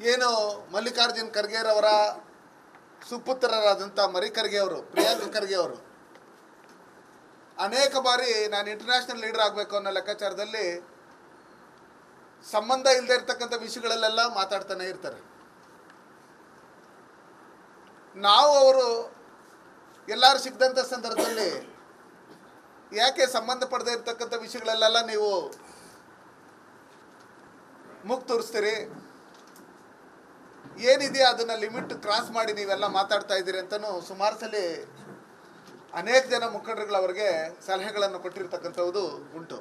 ಏನು ಮಲ್ಲಿಕಾರ್ಜುನ್ ಖರ್ಗೆರವರ ಸುಪುತ್ರರಾದಂಥ ಮರಿ ಖರ್ಗೆ ಅವರು, ಪ್ರಿಯಾಂಕ ಖರ್ಗೆ ಅವರು. ಅನೇಕ ಬಾರಿ ನಾನು ಇಂಟರ್ನ್ಯಾಷನಲ್ ಲೀಡರ್ ಆಗಬೇಕು ಅನ್ನೋ ಲೆಕ್ಕಾಚಾರದಲ್ಲಿ ಸಂಬಂಧ ಇಲ್ಲದೆ ಇರ್ತಕ್ಕಂಥ ವಿಷಯಗಳಲ್ಲೆಲ್ಲ ಮಾತಾಡ್ತಾನೆ ಇರ್ತಾರೆ. ನಾವು ಅವರು ಎಲ್ಲರೂ ಸಿಗ್ದಂಥ ಸಂದರ್ಭದಲ್ಲಿ ಯಾಕೆ ಸಂಬಂಧ ಪಡೆದೇ ಇರ್ತಕ್ಕಂಥ ವಿಷಯಗಳಲ್ಲೆಲ್ಲ ನೀವು ಮುಗ್ ತೋರಿಸ್ತೀರಿ ಏನಿದೆಯಾ ಅದನ್ನ ಲಿಮಿಟ್ ಕ್ರಾಸ್ ಮಾಡಿ ನೀವೆಲ್ಲ ಮಾತಾಡ್ತಾ ಇದ್ದೀರಿ ಅಂತಲೂ ಸುಮಾರು ಸಲ ಅನೇಕ ಜನ ಮುಖಂಡರುಗಳು ಅವರಿಗೆ ಸಲಹೆಗಳನ್ನು ಕೊಟ್ಟಿರ್ತಕ್ಕಂಥದ್ದು ಉಂಟು.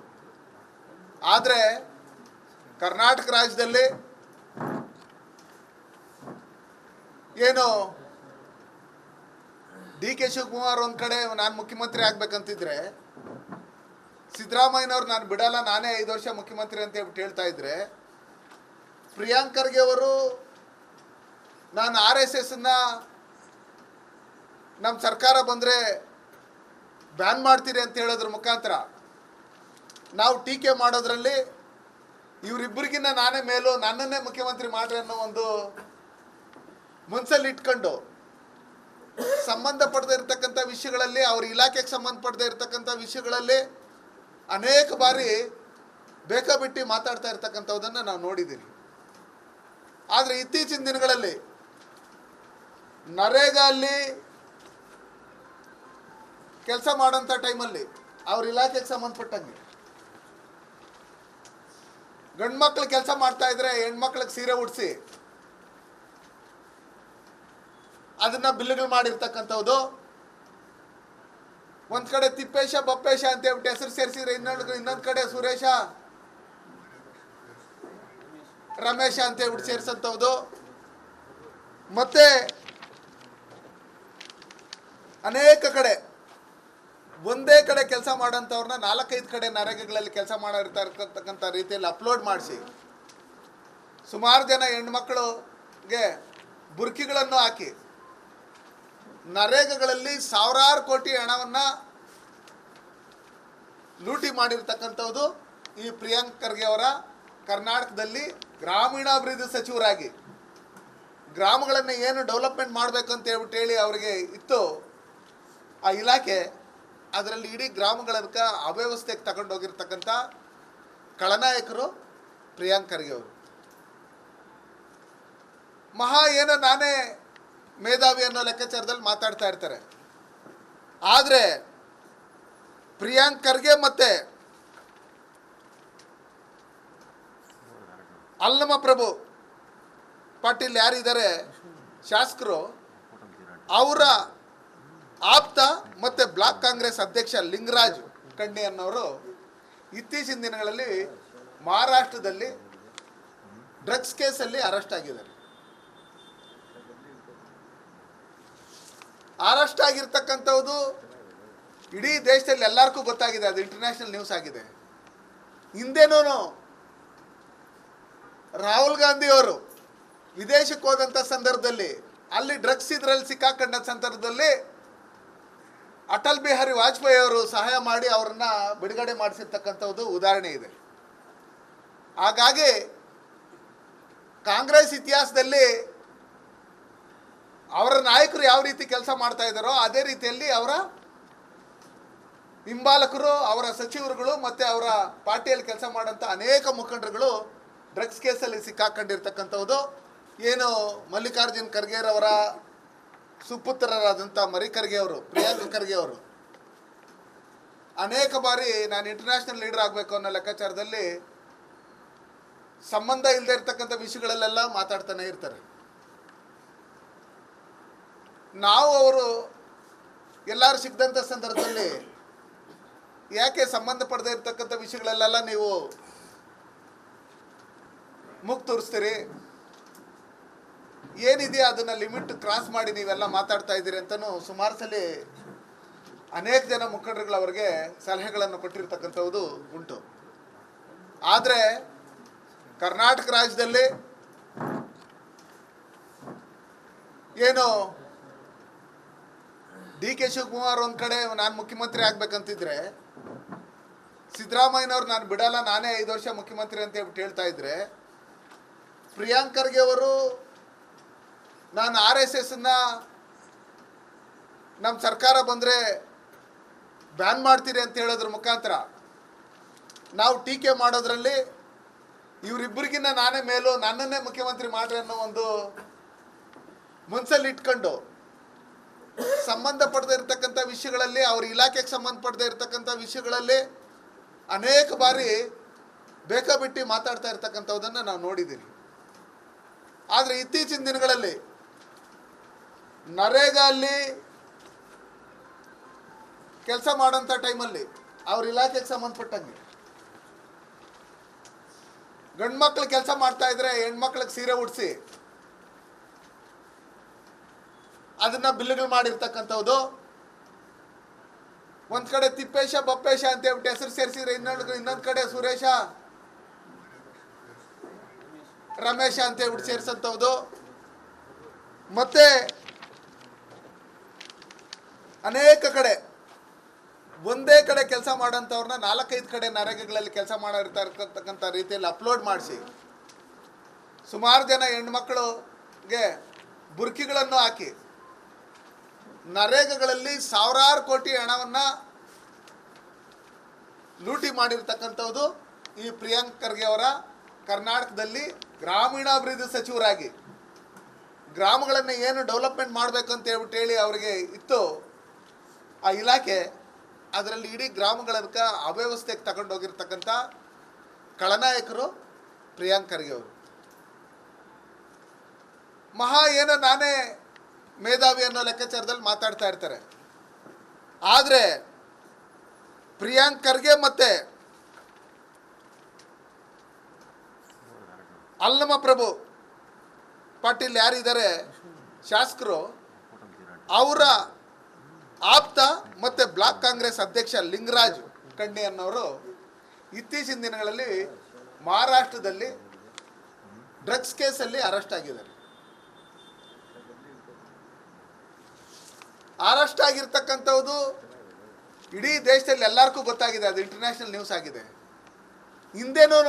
ಆದರೆ ಕರ್ನಾಟಕ ರಾಜ್ಯದಲ್ಲಿ ಏನು ಡಿ ಕೆ ಶಿವಕುಮಾರ್ ಒಂದು ಕಡೆ ನಾನು ಮುಖ್ಯಮಂತ್ರಿ ಆಗ್ಬೇಕಂತಿದ್ರೆ, ಸಿದ್ದರಾಮಯ್ಯನವ್ರು ನಾನು ಬಿಡಲ್ಲ, ನಾನೇ ಐದು ವರ್ಷ ಮುಖ್ಯಮಂತ್ರಿ ಅಂತ ಹೇಳ್ಬಿಟ್ಟು ಹೇಳ್ತಾ ಇದ್ರೆ ಪ್ರಿಯಾಂಕ್ ಖರ್ಗೆ ಅವರು ನಾನು ಆರ್ ಎಸ್ ಎಸ್ನ ನಮ್ಮ ಸರ್ಕಾರ ಬಂದರೆ ಬ್ಯಾನ್ ಮಾಡ್ತೀರಿ ಅಂತ ಹೇಳೋದ್ರ ಮುಖಾಂತರ ನಾವು ಟೀಕೆ ಮಾಡೋದ್ರಲ್ಲಿ ಇವರಿಬ್ಬರಿಗಿನ್ನ ನಾನೇ ಮೇಲೂ, ನನ್ನನ್ನೇ ಮುಖ್ಯಮಂತ್ರಿ ಮಾಡ್ರಿ ಅನ್ನೋ ಒಂದು ಮುನ್ಸಲ್ಲಿ ಇಟ್ಕೊಂಡು ಸಂಬಂಧಪಡದೇ ಇರತಕ್ಕಂಥ ವಿಷಯಗಳಲ್ಲಿ, ಅವ್ರ ಇಲಾಖೆಗೆ ಸಂಬಂಧಪಡದೇ ಇರತಕ್ಕಂಥ ವಿಷಯಗಳಲ್ಲಿ ಅನೇಕ ಬಾರಿ ಬೇಕಾಬಿಟ್ಟು ಮಾತಾಡ್ತಾ ಇರ್ತಕ್ಕಂಥದ್ದನ್ನು ನಾವು ನೋಡಿದ್ದೀವಿ. ಆದರೆ ಇತ್ತೀಚಿನ ದಿನಗಳಲ್ಲಿ ನರೇಗಾ ಅಲ್ಲಿ ಕೆಲಸ ಮಾಡೋಂಥ ಟೈಮಲ್ಲಿ ಅವ್ರ ಇಲಾಖೆಗೆ ಸಂಬಂಧಪಟ್ಟಂಗೆ. ಗಂಡು ಮಕ್ಳು ಕೆಲಸ ಮಾಡ್ತಾ ಇದ್ರೆ ಹೆಣ್ಮಕ್ಳಿಗೆ ಸೀರೆ ಉಡಿಸಿ, ಅದನ್ನ ಬಿಲ್ಲುಗಳು ಮಾಡಿರ್ತಕ್ಕಂಥದ್ದು ಒಂದ್ ಕಡೆ ತಿಪ್ಪೇಶ, ಬಪ್ಪೇಶ ಅಂತ ಹೇಳ್ಬಿಟ್ಟು ಹೆಸರು ಸೇರಿಸಿದ್ರೆ ಇನ್ನೊಂದು ಇನ್ನೊಂದ್ ಕಡೆ ಸುರೇಶ, ರಮೇಶ ಅಂತ ಹೇಳ್ಬಿಟ್ಟು ಸೇರಿಸಂತವ್ದು ಮತ್ತೆ ಅನೇಕ ಕಡೆ, ಒಂದೇ ಕಡೆ ಕೆಲಸ ಮಾಡೋಂಥವ್ರನ್ನ ನಾಲ್ಕೈದು ಕಡೆ ನರೇಗಗಳಲ್ಲಿ ಕೆಲಸ ಮಾಡಿರ್ತಾ ಇರ್ತಕ್ಕಂಥ ರೀತಿಯಲ್ಲಿ ಅಪ್ಲೋಡ್ ಮಾಡಿಸಿ, ಸುಮಾರು ಜನ ಹೆಣ್ಮಕ್ಳುಗೆ ಬುರ್ಕಿಗಳನ್ನು ಹಾಕಿ, ನರೇಗಗಳಲ್ಲಿ ಸಾವಿರಾರು ಕೋಟಿ ಹಣವನ್ನು ಲೂಟಿ ಮಾಡಿರ್ತಕ್ಕಂಥದ್ದು ಈ ಪ್ರಿಯಾಂಕ್ ಖರ್ಗೆ ಅವರ ಕರ್ನಾಟಕದಲ್ಲಿ ಗ್ರಾಮೀಣಾಭಿವೃದ್ಧಿ ಸಚಿವರಾಗಿ. ಗ್ರಾಮಗಳನ್ನು ಏನು ಡೆವಲಪ್ಮೆಂಟ್ ಮಾಡಬೇಕು ಅಂತ ಹೇಳ್ಬಿಟ್ಟು ಹೇಳಿ ಅವರಿಗೆ ಇತ್ತು. ಆ ಇಲಾಖೆ ಅದರಲ್ಲಿ ಇಡೀ ಗ್ರಾಮಗಳನ್ಕ ಅವ್ಯವಸ್ಥೆಗೆ ತಗೊಂಡೋಗಿರ್ತಕ್ಕಂಥ ಖಳನಾಯಕರು ಪ್ರಿಯಾಂಕ್ ಖರ್ಗೆ ಅವರು. ಮಹಾ ಏನೋ ನಾನೇ ಮೇಧಾವಿ ಅನ್ನೋ ಲೆಕ್ಕಾಚಾರದಲ್ಲಿ ಮಾತಾಡ್ತಾ ಇರ್ತಾರೆ. ಆದರೆ ಪ್ರಿಯಾಂಕ್ ಖರ್ಗೆ ಮತ್ತೆ ಅಲ್ಲಮ ಪ್ರಭು ಪಾಟೀಲ್ ಯಾರಿದ್ದಾರೆ, ಶಾಸಕರು, ಅವರ ಆಪ್ತ ಮತ್ತೆ ಬ್ಲಾಕ್ ಕಾಂಗ್ರೆಸ್ ಅಧ್ಯಕ್ಷ ಲಿಂಗರಾಜ್ ಕಣ್ಣಿ ಅನ್ನೋರು ಇತ್ತೀಚಿನ ದಿನಗಳಲ್ಲಿ ಮಹಾರಾಷ್ಟ್ರದಲ್ಲಿ ಡ್ರಗ್ಸ್ ಕೇಸಲ್ಲಿ ಅರೆಸ್ಟ್ ಆಗಿದ್ದಾರೆ. ಅರೆಸ್ಟ್ ಆಗಿರ್ತಕ್ಕಂಥದ್ದು ಇಡೀ ದೇಶದಲ್ಲಿ ಎಲ್ಲರಿಗೂ ಗೊತ್ತಾಗಿದೆ, ಅದು ಇಂಟರ್ನ್ಯಾಷನಲ್ ನ್ಯೂಸ್ ಆಗಿದೆ. ಹಿಂದೆನೂ ರಾಹುಲ್ ಗಾಂಧಿ ಅವರು ವಿದೇಶಕ್ಕೆ ಹೋದಂಥ ಸಂದರ್ಭದಲ್ಲಿ, ಅಲ್ಲಿ ಡ್ರಗ್ಸ್ ಇದರಲ್ಲಿ ಸಿಕ್ಕಾಕೊಂಡ ಸಂದರ್ಭದಲ್ಲಿ ಅಟಲ್ ಬಿಹಾರಿ ವಾಜಪೇಯಿ ಅವರು ಸಹಾಯ ಮಾಡಿ ಅವರನ್ನು ಬಿಡುಗಡೆ ಮಾಡಿಸಿರ್ತಕ್ಕಂಥದ್ದು ಉದಾಹರಣೆ ಇದೆ. ಹಾಗಾಗಿ ಕಾಂಗ್ರೆಸ್ ಇತಿಹಾಸದಲ್ಲಿ ಅವರ ನಾಯಕರು ಯಾವ ರೀತಿ ಕೆಲಸ ಮಾಡ್ತಾ ಇದ್ದಾರೋ ಅದೇ ರೀತಿಯಲ್ಲಿ ಅವರ ಹಿಂಬಾಲಕರು, ಅವರ ಸಚಿವರುಗಳು ಮತ್ತೆ ಅವರ ಪಾರ್ಟಿಯಲ್ಲಿ ಕೆಲಸ ಮಾಡೋಂಥ ಅನೇಕ ಮುಖಂಡರುಗಳು ಡ್ರಗ್ಸ್ ಕೇಸಲ್ಲಿ ಸಿಕ್ಕಾಕೊಂಡಿರ್ತಕ್ಕಂಥದ್ದು. ಏನು ಮಲ್ಲಿಕಾರ್ಜುನ್ ಖರ್ಗೆರವರ ಸುಪುತ್ರರಾದಂಥ ಮರಿ ಖರ್ಗೆ ಅವರು, ಪ್ರಿಯಾಂಕ ಖರ್ಗೆ ಅವರು. ಅನೇಕ ಬಾರಿ ನಾನು ಇಂಟರ್ನ್ಯಾಷನಲ್ ಲೀಡರ್ ಆಗಬೇಕು ಅನ್ನೋ ಲೆಕ್ಕಾಚಾರದಲ್ಲಿ ಸಂಬಂಧ ಇಲ್ಲದೆ ಇರ್ತಕ್ಕಂಥ ವಿಷಯಗಳಲ್ಲೆಲ್ಲ ಮಾತಾಡ್ತಾನೆ ಇರ್ತಾರೆ. ನಾವು ಅವರು ಎಲ್ಲರೂ ಸಿಕ್ಕದಂಥ ಸಂದರ್ಭದಲ್ಲಿ ಯಾಕೆ ಸಂಬಂಧ ಪಡೆದೇ ಇರ್ತಕ್ಕಂಥ ವಿಷಯಗಳಲ್ಲೆಲ್ಲ ನೀವು ಮುಗ್ ತೋರಿಸ್ತೀರಿ? ಏನಿದೆಯಾ ಅದನ್ನ ಲಿಮಿಟ್ ಕ್ರಾಸ್ ಮಾಡಿ ನೀವೆಲ್ಲ ಮಾತಾಡ್ತಾ ಇದ್ದೀರಿ ಅಂತಲೂ ಸುಮಾರು ಸಲ ಅನೇಕ ಜನ ಮುಖಂಡರುಗಳು ಅವರಿಗೆ ಸಲಹೆಗಳನ್ನು ಕೊಟ್ಟಿರ್ತಕ್ಕಂಥದ್ದು ಉಂಟು. ಆದರೆ ಕರ್ನಾಟಕ ರಾಜ್ಯದಲ್ಲಿ ಏನು ಡಿ ಕೆ ಶಿವಕುಮಾರ್ ಒಂದು ಕಡೆ ನಾನು ಮುಖ್ಯಮಂತ್ರಿ ಆಗ್ಬೇಕಂತಿದ್ರೆ, ಸಿದ್ದರಾಮಯ್ಯನವ್ರು ನಾನು ಬಿಡಲ್ಲ, ನಾನೇ ಐದು ವರ್ಷ ಮುಖ್ಯಮಂತ್ರಿ ಅಂತ ಹೇಳ್ಬಿಟ್ಟು ಹೇಳ್ತಾ ಇದ್ರೆ ಪ್ರಿಯಾಂಕ್ ಖರ್ಗೆ ಅವರು ನಾನು ಆರ್ ಎಸ್ ಎಸ್ನ ನಮ್ಮ ಸರ್ಕಾರ ಬಂದರೆ ಬ್ಯಾನ್ ಮಾಡ್ತೀರಿ ಅಂತ ಹೇಳೋದ್ರ ಮುಖಾಂತರ ನಾವು ಟೀಕೆ ಮಾಡೋದ್ರಲ್ಲಿ ಇವರಿಬ್ಬರಿಗಿನ್ನ ನಾನೇ ಮೇಲೂ, ನನ್ನನ್ನೇ ಮುಖ್ಯಮಂತ್ರಿ ಮಾಡ್ರಿ ಅನ್ನೋ ಒಂದು ಮುನ್ಸಲ್ಲಿ ಇಟ್ಕೊಂಡು ಸಂಬಂಧಪಡದೇ ಇರತಕ್ಕಂಥ ವಿಷಯಗಳಲ್ಲಿ, ಅವ್ರ ಇಲಾಖೆಗೆ ಸಂಬಂಧಪಡದೇ ಇರತಕ್ಕಂಥ ವಿಷಯಗಳಲ್ಲಿ ಅನೇಕ ಬಾರಿ ಬೇಕಾಬಿಟ್ಟು ಮಾತಾಡ್ತಾ ಇರ್ತಕ್ಕಂಥದ್ದನ್ನು ನಾವು ನೋಡಿದ್ದೀವಿ. ಆದರೆ ಇತ್ತೀಚಿನ ದಿನಗಳಲ್ಲಿ ನರೇಗಾ ಅಲ್ಲಿ ಕೆಲಸ ಮಾಡೋಂಥ ಟೈಮಲ್ಲಿ ಅವ್ರ ಇಲಾಖೆಗೆ ಸಂಬಂಧಪಟ್ಟಂಗೆ. ಗಂಡು ಮಕ್ಳು ಕೆಲಸ ಮಾಡ್ತಾ ಇದ್ರೆ ಹೆಣ್ಮಕ್ಳಿಗೆ ಸೀರೆ ಉಡಿಸಿ, ಅದನ್ನ ಬಿಲ್ಲುಗಳು ಮಾಡಿರ್ತಕ್ಕಂಥದ್ದು ಒಂದ್ ಕಡೆ ತಿಪ್ಪೇಶ, ಬಪ್ಪೇಶ ಅಂತ ಹೇಳ್ಬಿಟ್ಟು ಹೆಸರು ಸೇರಿಸಿದ್ರೆ ಇನ್ನೊಂದು ಇನ್ನೊಂದ್ ಕಡೆ ಸುರೇಶ, ರಮೇಶ ಅಂತ ಹೇಳ್ಬಿಟ್ಟು ಸೇರಿಸಂತವ್ದು ಮತ್ತೆ ಅನೇಕ ಕಡೆ, ಒಂದೇ ಕಡೆ ಕೆಲಸ ಮಾಡೋಂಥವ್ರನ್ನ ನಾಲ್ಕೈದು ಕಡೆ ನರೇಗಗಳಲ್ಲಿ ಕೆಲಸ ಮಾಡಿರ್ತಾ ಇರ್ತಕ್ಕಂಥ ರೀತಿಯಲ್ಲಿ ಅಪ್ಲೋಡ್ ಮಾಡಿಸಿ, ಸುಮಾರು ಜನ ಹೆಣ್ಮಕ್ಳುಗೆ ಬುರ್ಕಿಗಳನ್ನು ಹಾಕಿ, ನರೇಗಗಳಲ್ಲಿ ಸಾವಿರಾರು ಕೋಟಿ ಹಣವನ್ನು ಲೂಟಿ ಮಾಡಿರ್ತಕ್ಕಂಥದ್ದು ಈ ಪ್ರಿಯಾಂಕ್ ಖರ್ಗೆ ಅವರ ಕರ್ನಾಟಕದಲ್ಲಿ ಗ್ರಾಮೀಣಾಭಿವೃದ್ಧಿ ಸಚಿವರಾಗಿ. ಗ್ರಾಮಗಳನ್ನು ಏನು ಡೆವಲಪ್ಮೆಂಟ್ ಮಾಡಬೇಕು ಅಂತ ಹೇಳ್ಬಿಟ್ಟು ಹೇಳಿ ಅವರಿಗೆ ಇತ್ತು. ಆ ಇಲಾಖೆ ಅದರಲ್ಲಿ ಇಡೀ ಗ್ರಾಮಗಳನ್ನ ಅವ್ಯವಸ್ಥೆಗೆ ತಗೊಂಡೋಗಿರ್ತಕ್ಕಂಥ ಖಳನಾಯಕರು ಪ್ರಿಯಾಂಕ್ ಖರ್ಗೆ ಅವರು. ಮಹಾ ಏನೋ ನಾನೇ ಮೇಧಾವಿ ಅನ್ನೋ ಲೆಕ್ಕಾಚಾರದಲ್ಲಿ ಮಾತಾಡ್ತಾ ಇರ್ತಾರೆ. ಆದರೆ ಪ್ರಿಯಾಂಕ್ ಖರ್ಗೆ ಮತ್ತೆ ಅಲ್ಲಮ ಪ್ರಭು ಪಾಟೀಲ್ ಯಾರಿದ್ದಾರೆ, ಶಾಸಕರು, ಅವರ ಆಪ್ತ ಮತ್ತೆ ಬ್ಲಾಕ್ ಕಾಂಗ್ರೆಸ್ ಅಧ್ಯಕ್ಷ ಲಿಂಗರಾಜ್ ಕಣ್ಣಿ ಅನ್ನೋರು ಇತ್ತೀಚಿನ ದಿನಗಳಲ್ಲಿ ಮಹಾರಾಷ್ಟ್ರದಲ್ಲಿ ಡ್ರಗ್ಸ್ ಕೇಸಲ್ಲಿ ಅರೆಸ್ಟ್ ಆಗಿದ್ದಾರೆ. ಅರೆಸ್ಟ್ ಆಗಿರ್ತಕ್ಕಂಥದ್ದು ಇಡೀ ದೇಶದಲ್ಲಿ ಎಲ್ಲರಿಗೂ ಗೊತ್ತಾಗಿದೆ, ಅದು ಇಂಟರ್ನ್ಯಾಷನಲ್ ನ್ಯೂಸ್ ಆಗಿದೆ. ಹಿಂದೆನೂ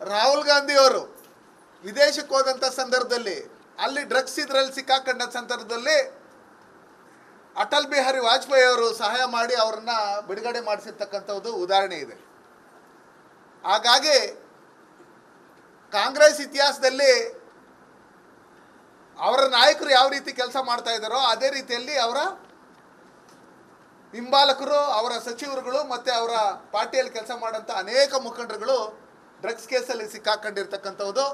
ರಾಹುಲ್ ಗಾಂಧಿ ಅವರು ವಿದೇಶಕ್ಕೆ ಹೋದಂಥ ಸಂದರ್ಭದಲ್ಲಿ, ಅಲ್ಲಿ ಡ್ರಗ್ಸ್ ಇದರಲ್ಲಿ ಸಿಕ್ಕಾಕೊಂಡ ಸಂದರ್ಭದಲ್ಲಿ ಅಟಲ್ ಬಿಹಾರಿ ವಾಜಪೇಯಿ ಅವರು ಸಹಾಯ ಮಾಡಿ ಅವರನ್ನ ಬಿಡುಗಡೆ ಮಾಡಿಸಿರ್ತಕ್ಕಂಥದ್ದು ಉದಾಹರಣೆ ಇದೆ. ಹಾಗಾಗಿ ಕಾಂಗ್ರೆಸ್ ಇತಿಹಾಸದಲ್ಲಿ ಅವರ ನಾಯಕರು ಯಾವ ರೀತಿ ಕೆಲಸ ಮಾಡ್ತಾ ಇದ್ದಾರೋ ಅದೇ ರೀತಿಯಲ್ಲಿ ಅವರ ಹಿಂಬಾಲಕರು, ಅವರ ಸಚಿವರುಗಳು ಮತ್ತೆ ಅವರ ಪಾರ್ಟಿಯಲ್ಲಿ ಕೆಲಸ ಮಾಡೋಂಥ ಅನೇಕ ಮುಖಂಡರುಗಳು ಡ್ರಗ್ಸ್ ಕೇಸಲ್ಲಿ ಸಿಕ್ಕಾಕೊಂಡಿರ್ತಕ್ಕಂಥದ್ದು.